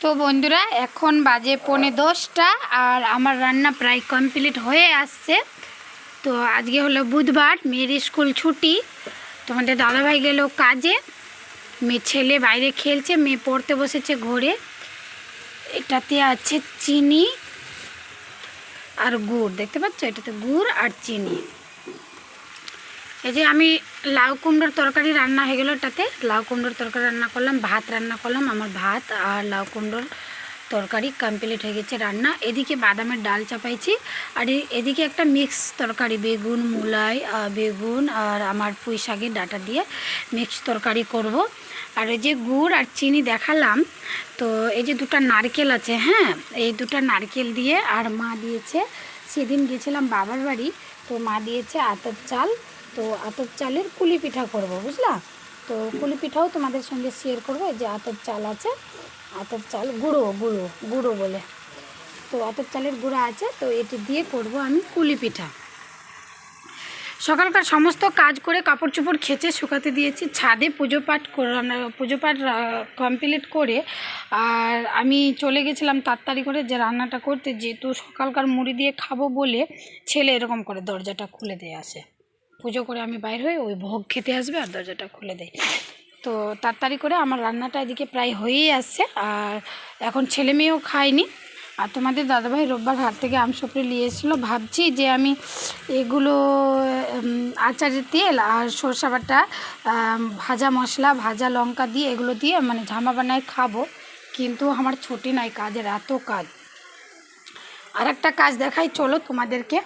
তো বন্ধুরা, এখন বাজে পৌনে দশটা আর আমার রান্না প্রায় কমপ্লিট হয়ে আসছে। তো আজকে হলো বুধবার, মেয়ের স্কুল ছুটি। তোমাদের দাদাভাই গেল কাজে। মেয়ে ছেলে বাইরে খেলছে, মেয়ে পড়তে বসেছে ঘরে। এটাতে আছে চিনি আর গুড়। দেখতে পাচ্ছ? এটাতে গুড় আর চিনি। এই যে আমি লাউ কুমড়োর তরকারি রান্না হয়ে গেলো এটাতে। লাউ কুমড়োর তরকারি রান্না করলাম, ভাত রান্না করলাম, আমার ভাত আর লাউ কুমড়োর তরকারি কমপ্লিট হয়ে গেছে রান্না। এদিকে বাদামের ডাল চাপাইছি, আর এদিকে একটা মিক্স তরকারি, বেগুন, মূলাই বেগুন আর আমার পুঁই শাকের ডাটা দিয়ে মিক্স তরকারি করব। আর এই যে গুড় আর চিনি দেখালাম, তো এই যে দুটো নারকেল আছে হ্যাঁ এই দুটো নারকেল দিয়ে আর মা দিয়েছে, সেদিন গেছিলাম বাবার বাড়ি, তো মা দিয়েছে আতপ চাল তো আতপ চালের কুলি পিঠা করব, বুঝলা? তো কুলি পিঠাও তোমাদের সঙ্গে শেয়ার করব যে আতপ চাল আছে। আতপ চাল গুঁড়ো গুঁড়ো গুঁড়ো বলে। তো আতপ চালের গুঁড়ো আছে, তো এটি দিয়ে করব আমি কুলি পিঠা। সকালকার সমস্ত কাজ করে কাপড় চোপড় খেচে শুকাতে দিয়েছি, ছাদে পুজো পাঠ করানো পুজো পাঠ কমপ্লিট করে, আর আমি চলে গেছিলাম তাড়াতাড়ি করে যে রান্নাটা করতে, যেহেতু সকালকার মুড়ি দিয়ে খাব বলে ছেলে এরকম করে দরজাটা খুলে দিয়ে আসে। পুজো করে আমি বাইর হয়ে ওই ভোগ খেতে আসবে আর দরজাটা খুলে দেয় তো তাড়াতাড়ি করে আমার রান্নাটা এদিকে প্রায় হয়েই আসছে আর এখন ছেলে মেয়েও খায়নি। আর তোমাদের দাদাভাই রোববার হাট থেকে আমসপরি নিয়ে এসেছিল ভাবছি যে আমি এগুলো আচারের তেল আর সরষা বাটা ভাজা মশলা, ভাজা লঙ্কা দিয়ে এগুলো দিয়ে মানে ঝামা বানায় খাব। কিন্তু আমার ছুটি নাই, কাজের এত কাজ। আর একটা কাজ দেখাই, চলো তোমাদেরকে।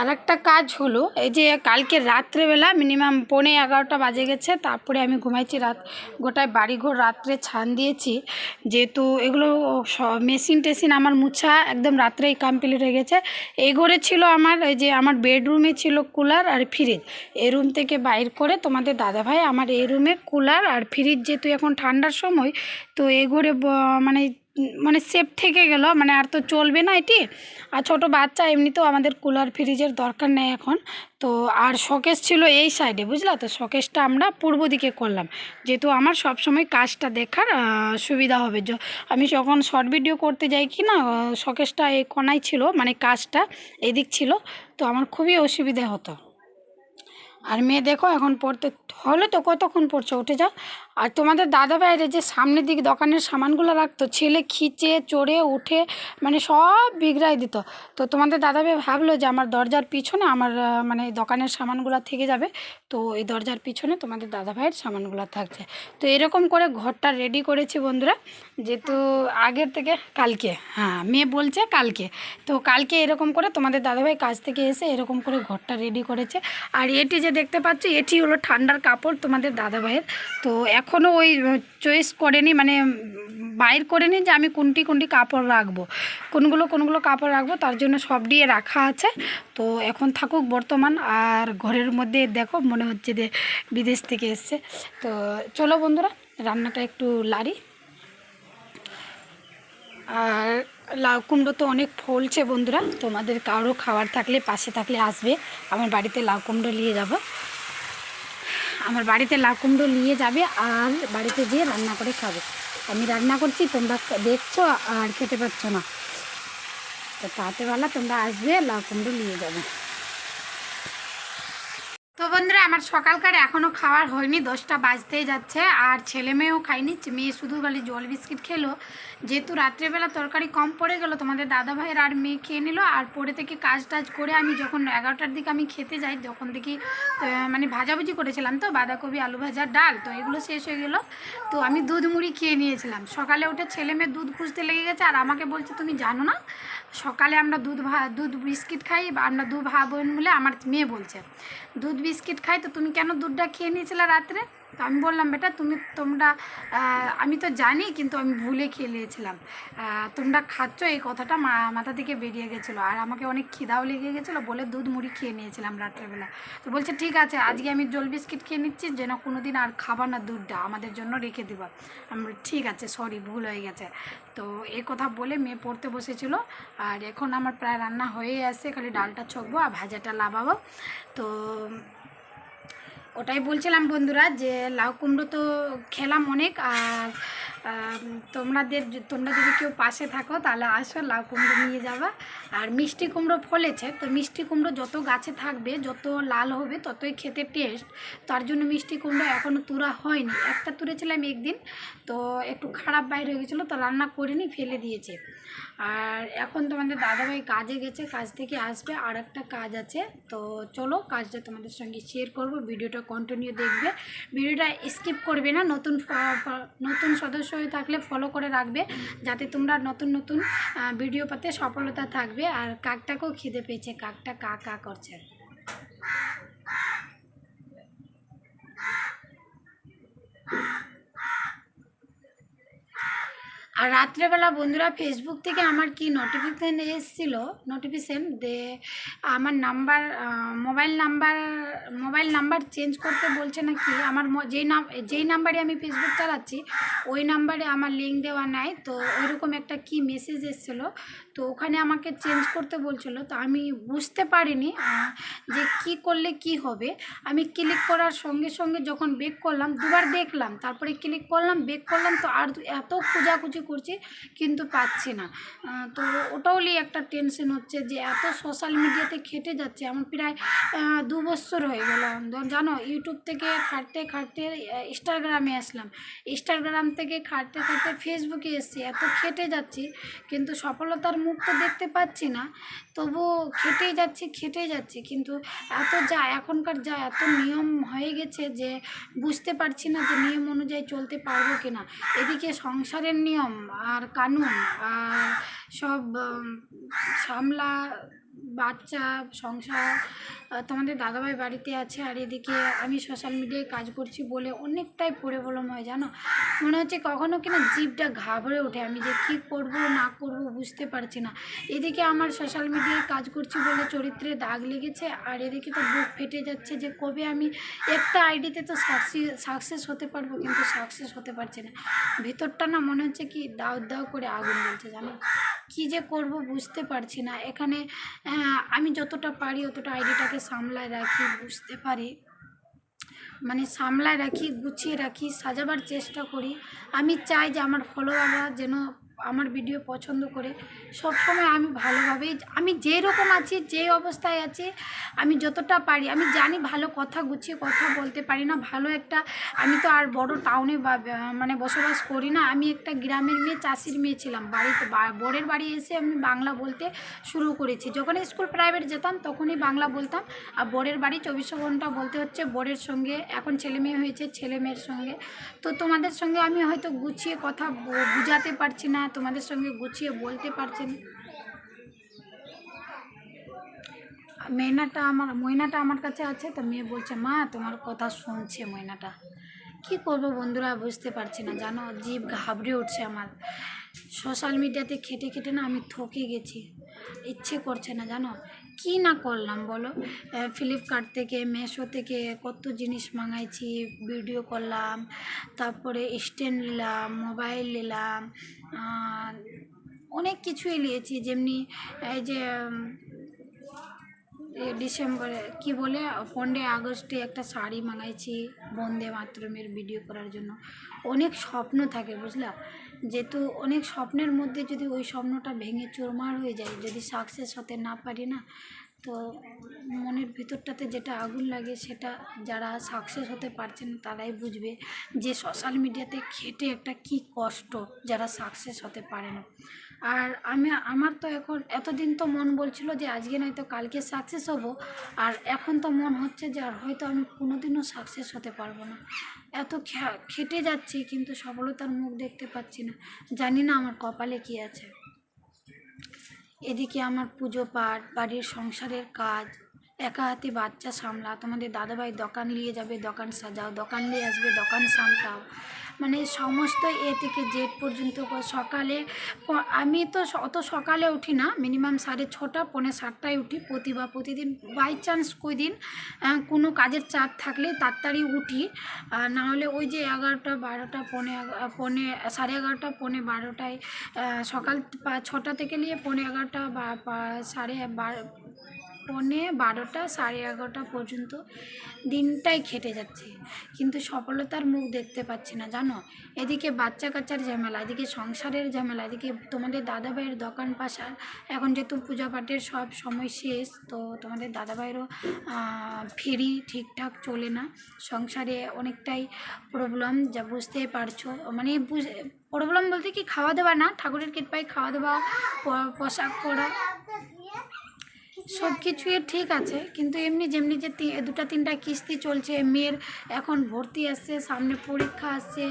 আর একটা কাজ হলো, এই যে কালকে রাত্রেবেলা মিনিমাম পৌনে এগারোটা বাজে গেছে, তারপরে আমি ঘুমাইছি রাত, গোটায় বাড়িঘর রাত্রে ছান দিয়েছি। যেহেতু এগুলো মেশিন টেশিন আমার মুছা একদম রাত্রেই কমপ্লিট হয়ে গেছে। এই ঘরে ছিল আমার, এই যে আমার বেডরুমে ছিল কুলার আর ফ্রিজ এই রুম থেকে বাইর করে তোমাদের দাদাভাই, আমার এই রুমে কুলার আর ফ্রিজ যেহেতু এখন ঠান্ডার সময়, তো এই ঘরে মানে মানে সেফ থেকে গেল মানে আর তো চলবে না এটি। আর ছোট বাচ্চা এমনিতেও আমাদের কুলার ফ্রিজের দরকার নেই এখন। তো আর শোকেস ছিল এই সাইডে বুঝলা তো? শোকেসটা আমরা পূর্ব দিকে করলাম। যেহেতু আমার সব সময় কাজটা দেখার সুবিধা হবে। আমি যখন শর্ট ভিডিও করতে যাই কি না শোকেসটা এই কোনায় ছিল মানে কাজটা এদিক ছিল, তো আমার খুবই অসুবিধে হতো। আর মেয়ে দেখো, এখন পড়তে, হলো তো কতক্ষণ পড়ছো? উঠে যাও। আর তোমাদের দাদা বাইরে যে সামনের দিকে দোকানের সামানগুলো রাখতো, ছেলে খিচে, চড়ে, উঠে মানে সব বিগড়াই দিত। তো তোমাদের দাদা ভাই ভাবলো যে আমার দরজার পিছনে আমার মানে দোকানের সামানগুলো থেকে যাবে। তো এই দরজার পিছনে তোমাদের দাদা ভাইয়ের সামানগুলো থাকছে। তো এরকম করে ঘরটা রেডি করেছি বন্ধুরা, যেহেতু আগের থেকে কালকে হ্যাঁ মেয়ে বলছে কালকে। তো কালকে এরকম করে তোমাদের দাদাভাই কাজ থেকে এসে এরকম করে ঘরটা রেডি করেছে। আর এটি যে দেখতে পাচ্ছ, এটি হলো ঠান্ডার কাপড় তোমাদের দাদাভাইয়ের। তো এখনও ওই চয়েস করেনি মানে বাইর করেনি যে আমি কোনটি কোনটি কাপড় রাখব। কোনগুলো কোনগুলো কাপড় রাখব, তার জন্য সব দিয়ে রাখা আছে। তো এখন থাকুক বর্তমান, আর ঘরের মধ্যে দেখো, মনে হচ্ছে যে বিদেশ থেকে এসছে। তো চলো বন্ধুরা, রান্নাটা একটু লারি আর লাউ কুমড়ো তো অনেক ফলছে বন্ধুরা, তোমাদের কারও খাবার থাকলে, পাশে থাকলে আসবে। আমার বাড়িতে লাউ কুমড়ো নিয়ে যাব। আমার বাড়িতে লাউ কুমড়ো নিয়ে যাবে আর বাড়িতে যেয়ে রান্না করে খাবে। আমি রান্না করছি, তোমরা দেখছ আর খেতে পাচ্ছ না। তো তাতেবেলা তোমরা আসবে, লাউ কুমড়ো নিয়ে যাবে। তো বন্ধুরা, আমার সকালকার এখনও খাওয়ার হয়নি, দশটা বাজতেই যাচ্ছে। আর ছেলে মেয়েও খায়নি, মেয়ে শুধু খালি জল বিস্কিট খেলো। যেহেতু রাত্রেবেলা তরকারি কম পড়ে গেল, তোমাদের দাদা ভাইয়ের আর মেয়ে খেয়ে নিল, আর পরে থেকে কাজ টাজ করে আমি যখন এগারোটার দিকে আমি খেতে যাই যখন দেখি মানে ভাজাভুজি করেছিলাম তো, বাঁধাকপি, আলু ভাজা, ডাল, তো এগুলো শেষ হয়ে গেল। তো আমি দুধ মুড়ি খেয়ে নিয়েছিলাম। সকালে উঠে ছেলে মেয়ে দুধ খুঁজতে লেগে গেছে, আর আমাকে বলছে, তুমি জানো না, সকালে আমরা দুধ ভা, দুধ বিস্কিট খাই, বা আমরা দু ভা বোন বলে আমার মেয়ে বলছে, দুধ বিস্কিট খাই, তো তুমি কেন দুধটা খেয়ে নিয়েছিলে রাত্রে? তো আমি বললাম, বেটা, তুমি তোমরা আমি তো জানি, কিন্তু আমি ভুলে খেয়ে নিয়েছিলাম তোমরা খাচ্ছ, এই কথাটা মাথা থেকে বেরিয়ে গেছিল। আর আমাকে অনেক খিদাও লেগে গেছিল বলে দুধ মুড়ি খেয়ে নিয়েছিলাম রাত্রেবেলা। তো বলছে, ঠিক আছে, আজকে আমি জল বিস্কিট খেয়ে নিচ্ছি, যেন কোনো দিন আর খাবার না দুধটা। আমাদের জন্য রেখে দেবো। আমি ঠিক আছে সরি ভুল হয়ে গেছে। তো এই কথা বলে মেয়ে পড়তে বসেছিল। আর এখন আমার প্রায় রান্না হয়েই আসছে খালি ডালটা ছকবো আর ভাজাটা লাভাবো তো ওটাই বলছিলাম বন্ধুরা যে লাউ কুমড়ো তো খেলাম অনেক আর তোমাদের তোমরা যদি কেউ পাশে থাকো তাহলে আসো, লাউ কুমড়ো নিয়ে যাবা। আর মিষ্টি কুমড়ো ফলেছে, তো মিষ্টি কুমড়ো যত গাছে থাকবে, যত লাল হবে, ততই খেতে টেস্ট তার জন্য মিষ্টি কুমড়ো এখনও তুরা হয়নি। একটা তুলেছিলাম একদিন, তো একটু খারাপ বাইরে হয়ে গেছিল, তো রান্না করিনি ফেলে দিয়েছে। আর এখন তোমাদের দাদাভাই কাজে গেছে, কাজ থেকে আসবে আর একটা কাজ আছে। তো চলো কাজটা তোমাদের সঙ্গে শেয়ার করব, ভিডিওটা কন্টিনিউ দেখবে। ভিডিওটা স্কিপ করবে না, নতুন নতুন সদস্য হয়ে থাকলে ফলো করে রাখবে, যাতে তোমরা নতুন নতুন ভিডিও পাতে সফলতা থাকবে। আর কাকটাকেও খিদে পেয়েছে, কাকটা কা কা করছে। আর রাত্রেবেলা বন্ধুরা ফেসবুক থেকে আমার কি নোটিফিকেশান এসেছিল নোটিফিকেশান দে আমার number mobile number mobile number change করতে বলছে না কি আমার যেই নাম যেই নাম্বারে আমি ফেসবুক চালাচ্ছি, ওই নাম্বারে আমার লিঙ্ক দেওয়া নাই। তো ওইরকম একটা কি মেসেজ এসেছিল? তো ওখানে আমাকে চেঞ্জ করতে বলছিল। তো আমি বুঝতে পারিনি যে কি করলে কি হবে। আমি ক্লিক করার সঙ্গে সঙ্গে যখন বেক করলাম, দুবার দেখলাম, তারপরে ক্লিক করলাম বেক করলাম, তো আর এত খোঁজাখুঁজি করছি, কিন্তু পাচ্ছি না। তো ওটাও নিয়ে একটা টেনশন হচ্ছে যে এত সোশ্যাল মিডিয়াতে খেটে যাচ্ছে। আমার প্রায় দু বছর হয়ে গেল জানো ইউটিউব থেকে খাটতে খাটতে ইনস্টাগ্রামে আসলাম। ইনস্টাগ্রাম থেকে খাটতে খাটতে ফেসবুকে এসেছি। এত খেটে যাচ্ছি, কিন্তু সফলতার মুখ তো দেখতে পাচ্ছি না। তবু খেটেই যাচ্ছি খেটেই যাচ্ছি। কিন্তু এত যা, এখনকার যা, এত নিয়ম হয়ে গেছে যে বুঝতে পারছি না যে নিয়ম অনুযায়ী চলতে পারব কিনা। এদিকে সংসারের নিয়ম আর কানুন আর সব সামলা বাচ্চা, সংসার তোমাদের দাদাভাই বাড়িতে আছে আর এদিকে আমি সোশ্যাল মিডিয়ায় কাজ করছি বলে অনেকটাই প্রবলেম হয়, জানো? মনে হচ্ছে কখনো কিনা জিভটা ঘাবড়ে ওঠে। আমি যে কী করব, না করব বুঝতে পারছি না। এদিকে আমার সোশ্যাল মিডিয়ায় কাজ করছি বলে চরিত্রে দাগ লেগেছে আর এদিকে তো বুক ফেটে যাচ্ছে যে কবে আমি একটা আইডিতে তো সাকসেস সাকসেস হতে পারব কিন্তু সাকসেস হতে পারছি না। ভেতরটা না মনে হচ্ছে কি দাও দাও করে আগুন জ্বলছে, জানো? কী যে করব বুঝতে পারছি না। এখানে আমি যতটা পারি অতটা আইডিটাকে সামলায় রাখি, বুঝতে পারি। মানে সামলায় রাখি, গুছিয়ে রাখি, সাজাবার চেষ্টা করি। আমি চাই যে আমার ফলোয়াররা যেন আমার ভিডিও পছন্দ করে সব সময় আমি ভালোভাবেই, আমি যেই রকম আছি, যে অবস্থায় আছি, আমি যতটা পারি, আমি জানি ভালো কথা গুছিয়ে কথা বলতে পারি না, ভালো একটা, আমি তো আর বড় টাউনে মানে বসবাস করি না, আমি একটা গ্রামের মেয়ে, চাষির মেয়ে ছিলাম বাড়িতে বরের বাড়ি এসে আমি বাংলা বলতে শুরু করেছি। যখন স্কুল প্রাইভেট যেতাম, তখনই বাংলা বলতাম, আর বরের বাড়ি চব্বিশ ঘণ্টা বলতে হচ্ছে বরের সঙ্গে, এখন ছেলে মেয়ে হয়েছে, ছেলে মেয়ের সঙ্গে। তো তোমাদের সঙ্গে আমি হয়তো গুছিয়ে কথা বুঝাতে পারছি না তোমাদের সঙ্গে গুছিয়ে বলতে পারছি না। মেয়েনাটা আমার, ময়নাটা আমার কাছে আছে, তো মেয়ে বলছে, মা, তোমার কথা শুনছে ময়নাটা। কি করব বন্ধুরা, বুঝতে পারছি না। জানো জীব ঘাবড়ে উঠছে আমার। সোশ্যাল মিডিয়াতে খেটে খেটে না আমি থকে গেছি। ইচ্ছে করছে না, জানো? কি না করলাম বলো? ফ্লিপকার্ট থেকে মেশো থেকে কত জিনিস মাঙাইছি ভিডিও করলাম, তারপরে স্ট্যান্ড নিলাম মোবাইল নিলাম অনেক কিছুই নিয়েছি। যেমনি এই যে ডিসেম্বরে কি বলে, পনেরোই আগস্টে একটা শাড়ি মাঙাইছি, বন্দে মাতরমের ভিডিও করার জন্য। অনেক স্বপ্ন থাকে, বুঝলা? যেহেতু অনেক স্বপ্নের মধ্যে যদি ওই স্বপ্নটা ভেঙে চুরমার হয়ে যায়, যদি সাকসেস হতে না পারি না, তো মনের ভিতরটাতে যেটা আগুন লাগে সেটা যারা সাকসেস হতে পারছে না তারাই বুঝবে যে সোশ্যাল মিডিয়াতে খেটে একটা কি কষ্ট যারা সাকসেস হতে পারে না। আর আমি, আমার তো এখন এতদিন তো মন বলছিল যে আজকে নয়তো কালকে সাকসেস হব, আর এখন তো মন হচ্ছে যে আর হয়তো আমি কোনোদিনও সাকসেস হতে পারব না। এত খেটে যাচ্ছি কিন্তু সফলতার মুখ দেখতে পাচ্ছি না। জানি না আমার কপালে কি আছে। এদিকে আমার পুজো পাঠ, বাড়ির সংসারের কাজ, একা হাতে বাচ্চা সামলা, তোমাদের দাদাভাই দোকান নিয়ে যাবে, দোকান সাজাও, দোকান নিয়ে আসবে, দোকান সামটাও। মানে সমস্ত এ থেকে জেড পর্যন্ত সকালে আমি তো অত সকালে উঠি না। মিনিমাম সাড়ে ছটা, পৌনে সাতটায় উঠি প্রতিভা প্রতিদিন। বাই চান্স কই দিন কোনো কাজের চাপ থাকলে তাড়াতাড়ি উঠি। না হলে ওই যে এগারোটা, বারোটা, পৌনে পৌনে, সাড়ে এগারোটা, পৌনে বারোটায় সকাল ছটা থেকে নিয়ে পৌনে এগারোটা বা বা সাড়ে বার পৌনে বারোটা সাড়ে এগারোটা পর্যন্ত দিনটাই খেটে যাচ্ছে। কিন্তু সফলতার মুখ দেখতে পাচ্ছি না, জানো? এদিকে বাচ্চা কাচ্চার ঝামেলা, এদিকে সংসারের ঝামেলা, এদিকে তোমাদের দাদাভাইয়ের দোকান পাশার, এখন যেহেতু পূজা পাঠের সব সময় শেষ, তো তোমাদের দাদাভাইয়েরও ফেরি ঠিকঠাক চলে না। সংসারে অনেকটাই প্রবলেম যা বুঝতেই পারছ। মানে বুঝ- প্রবলেম বলতে কি, খাওয়া দাওয়া না, ঠাকুরের কৃপায় খাওয়া দাওয়া পোশাক পরা সব কিছুই ঠিক আছে, কিন্তু এমনি যেমনি যে দুটা তিনটা কিস্তি চলছে, মেয়ের এখন ভর্তি আসছে, সামনে পরীক্ষা আসছে,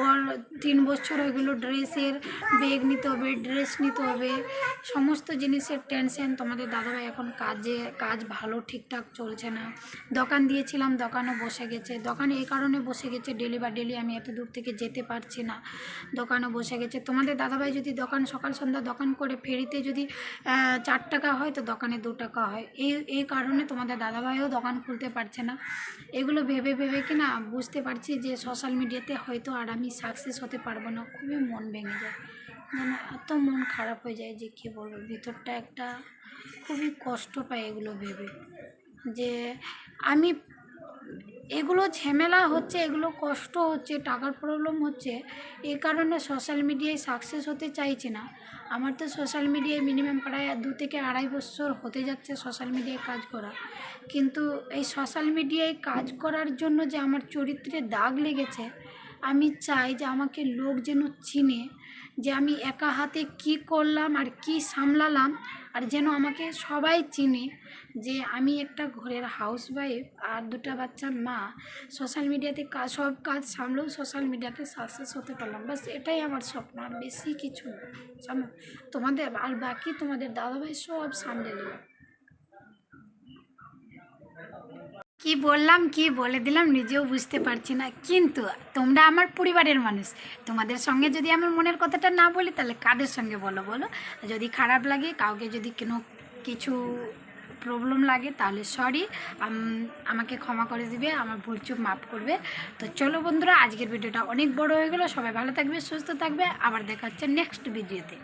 ওর তিন বছর ওইগুলো ড্রেসের, ব্যাগ নিতে হবে, ড্রেস নিতে হবে, সমস্ত জিনিসের টেনশন। তোমাদের দাদাভাই এখন কাজে, কাজ ভালো ঠিকঠাক চলছে না। দোকান দিয়েছিলাম, দোকানও বসে গেছে। দোকানে এই কারণে বসে গেছে ডেলি বা ডেলি আমি এত দূর থেকে যেতে পারছি না। দোকানও বসে গেছে। তোমাদের দাদাভাই যদি দোকান সকাল সন্ধ্যা দোকান করে ফেরিতে যদি চার টাকা হয়, তো দোকানে দু টাকা হয়। এই এই কারণে তোমাদের দাদাভাইও দোকান খুলতে পারছে না। এগুলো ভেবে ভেবে কি না বুঝতে পারছি যে সোশ্যাল মিডিয়াতে হয়তো আর আমি সাকসেস হতে পারব না। খুবই মন ভেঙে যায়। যেন এত মন খারাপ হয়ে যায় যে কী বলব? ভিতরটা একটা খুবই কষ্ট পায় এগুলো ভেবে। যে আমি এগুলো ঝামেলা হচ্ছে, এগুলো কষ্ট হচ্ছে, টাকার প্রবলেম হচ্ছে। এ কারণে সোশ্যাল মিডিয়ায় সাকসেস হতে চাইছি না। আমার তো সোশ্যাল মিডিয়ায় মিনিমাম প্রায় দু থেকে আড়াই বছর হতে যাচ্ছে সোশ্যাল মিডিয়ায় কাজ করা। কিন্তু এই সোশ্যাল মিডিয়ায় কাজ করার জন্য যে আমার চরিত্রে দাগ লেগেছে, আমি চাই যে আমাকে লোক যেন চিনে, যে আমি একা হাতে কি করলাম আর কি সামলালাম আর যেন আমাকে সবাই চিনে যে আমি একটা ঘরের হাউস ওয়াইফ আর দুটা বাচ্চার মা। সোশ্যাল মিডিয়াতে কাজ সব কাজ সামলেও সোশ্যাল মিডিয়াতে সাকসেস হতে পারলাম। বাস এটাই আমার স্বপ্ন, আর বেশি কিছু না। তোমাদের, আর বাকি তোমাদের দাদাভাই সব সামলে নেবে কি বললাম, কি বলে দিলাম নিজেও বুঝতে পারছি না। কিন্তু তোমরা আমার পরিবারের মানুষ, তোমাদের সঙ্গে যদি আমার মনের কথাটা না বলি, তাহলে কাদের সঙ্গে বলো বলো? যদি খারাপ লাগে, কাউকে যদি কোনো কিছু প্রবলেম লাগে, তাহলে সরি আমাকে ক্ষমা করে দিবে, আমার ভুল চুপ মাফ করবে। তো চলো বন্ধুরা, আজকের ভিডিওটা অনেক বড় হয়ে গেলো। সবাই ভালো থাকবে, সুস্থ থাকবে। আবার দেখা হচ্ছে নেক্সট ভিডিওতে